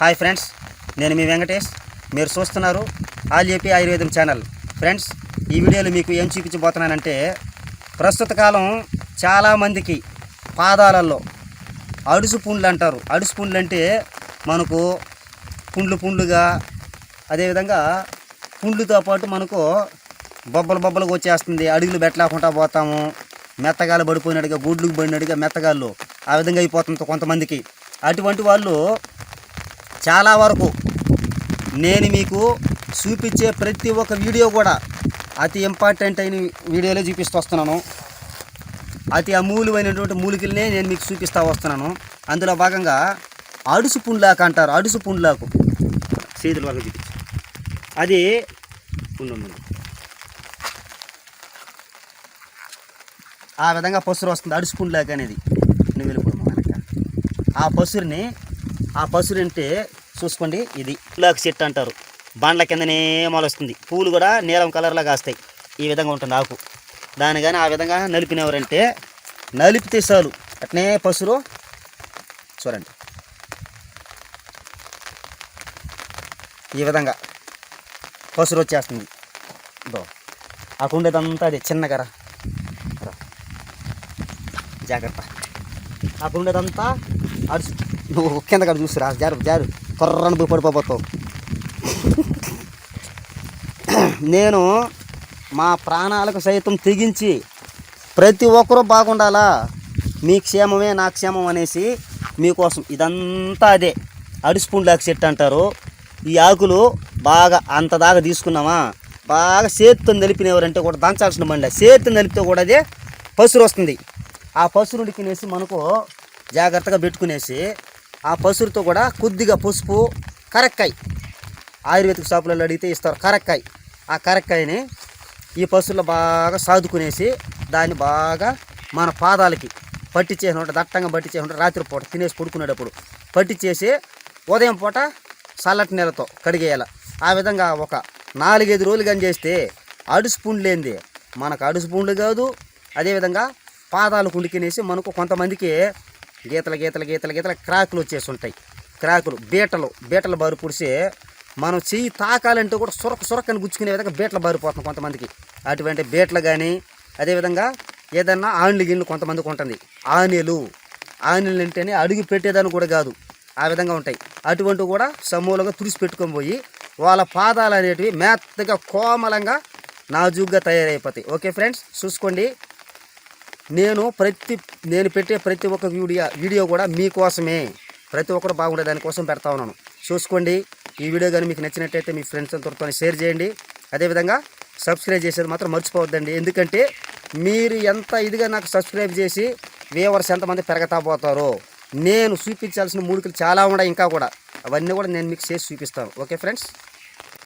Hi friends నేను మీ వెంకటేష్. మీరు చూస్తున్నారు ఆల్ ఏపీ ఆయుర్వేదం ఛానల్. ఫ్రెండ్స్ ఈ వీడియోలో మీకు ఏం చూపించబోతున్నానంటే ప్రస్తుత కాలం చాలామందికి పాదాలలో అడుసు పుండ్లు అంటారు. అడుసు పుండ్లు అంటే మనకు పుండ్లు పుండ్లుగా అదేవిధంగా పుండ్లుతో పాటు మనకు బొబ్బలు బొబ్బలుగా వచ్చేస్తుంది. అడుగులు పెట్టలేకుండా పోతాము. మెత్తగాలు పడిపోయినట్టుగా గుడ్లకు పడినట్టుగా మెత్తగాళ్ళు ఆ విధంగా అయిపోతుంది కొంతమందికి. అటువంటి వాళ్ళు చాలా వరకు నేను మీకు చూపించే ప్రతి ఒక్క వీడియో కూడా అతి ఇంపార్టెంట్ అయిన వీడియోలో చూపిస్తూ వస్తున్నాను. అతి అమూల్యమైనటువంటి మూలికలనే నేను మీకు చూపిస్తూ వస్తున్నాను. అందులో భాగంగా అడుసు పుండ్లాకు అంటారు. అడుసు పుండ్లాకు చేతుల వరకు చూపించు. అది ఉండు, ఆ విధంగా పసురు వస్తుంది. అడుసు పుండ్లాకు అనేది నువ్వు ఆ పసురుని ఆ పసురు అంటే చూసుకోండి ఇది పుల్లాకు చెట్టు అంటారు. బండ్ల కిందనే మొలస్తుంది. పూలు కూడా నీలం కలర్లో కాస్తాయి. ఈ విధంగా ఉంటుంది ఆకు. దాని కానీ ఆ విధంగా నలిపినెవరంటే నలిపితే చాలు. అట్నే పసురు చూడండి. ఈ విధంగా పసురు వచ్చేస్తుంది. ఇదో. ఆ కుండేదంతా అది చిన్న రా. జాగ్రత్త. ఆ కుండేదంతా అరుసు నువ్వు కింద కాడ చూసిరా జారు జారు. కొర్రను పోయి పడిపోతావు నేను మా ప్రాణాలకు సైతం తెగించి ప్రతి ఒక్కరూ బాగుండాలా? మీ క్షేమమే నా క్షేమం అనేసి మీకోసం ఇదంతా అదే. అడిసిపుండ్లాకు చెట్టు అంటారు. ఈ ఆకులు బాగా అంత దాకా తీసుకున్నామా? బాగా చేతితో నలిపినవరంటే కూడా దంచాల్సిన బండి. చేతితో నలిపితే కూడా అదే పసురు వస్తుంది ఆ పసురుడికినేసి మనకు జాగ్రత్తగా పెట్టుకునేసి ఆ పసురుతో కూడా కొద్దిగా పసుపు కరక్కాయ. ఆయుర్వేదిక షాపులలో అడిగితే ఇస్తారు కరక్కాయ. ఆ కరక్కాయని ఈ పసుల్లో బాగా సాదుకునేసి దాన్ని బాగా మన పాదాలకి పట్టి చేసినట్టు దట్టంగా పట్టించేసి రాత్రి పూట తినేసి పడుకునేటప్పుడు పట్టించేసి ఉదయం పూట చల్లటి నీళ్ళతో కడిగేయాలి. ఆ విధంగా ఒక నాలుగైదు రోజులు కానీ చేస్తే అడుసు పుండ్లు ఏంది? మనకు అడుసు పుండ్లు కాదు. అదేవిధంగా పాదాలు కుండికినేసి మనకు కొంతమందికి గీతల గీతల గీతల గీతల క్రాకులు వచ్చేసి ఉంటాయి క్రాకులు బీటలు బీటలు బారు పుడిసి మనం చెయ్యి తాకాలంటే కూడా సొరక సొరకని గుచ్చుకునే విధంగా బీటలు బారిపోతుంది కొంతమందికి. అటువంటి బీటలు కానీ అదేవిధంగా ఏదన్నా ఆన్లు గిన్నెలు కొంతమందికి ఉంటుంది. ఆనెలు. ఆనెలు అంటేనే అడుగు పెట్టేదాన్ని కూడా కాదు. ఆ విధంగా ఉంటాయి. అటువంటివి కూడా సమూలంగా తుడిసి పెట్టుకొని పోయి వాళ్ళ పాదాలు అనేటివి మెత్తగా కోమలంగా నాజుగ్గా తయారైపోతాయి. ఓకే ఫ్రెండ్స్ చూసుకోండి. నేను ప్రతి నేను పెట్టే ప్రతి ఒక్క వీడియో వీడియో కూడా మీకోసమే. ప్రతి ఒక్కరు బాగుండే దానికోసం పెడతా ఉన్నాను. చూసుకోండి. ఈ వీడియో కానీ మీకు నచ్చినట్టయితే మీ ఫ్రెండ్స్ అందరితో షేర్ చేయండి. అదేవిధంగా సబ్స్క్రైబ్ చేసేది మాత్రం మర్చిపోవద్దండి. ఎందుకంటే మీరు ఎంత ఇదిగా నాకు సబ్స్క్రైబ్ చేసి వ్యూవర్స్ ఎంతమంది పెరగతా పోతారో నేను చూపించాల్సిన మూలికలు చాలా ఉన్నాయి ఇంకా కూడా. అవన్నీ కూడా నేను మీకు చేసి చూపిస్తాను. Okay friends?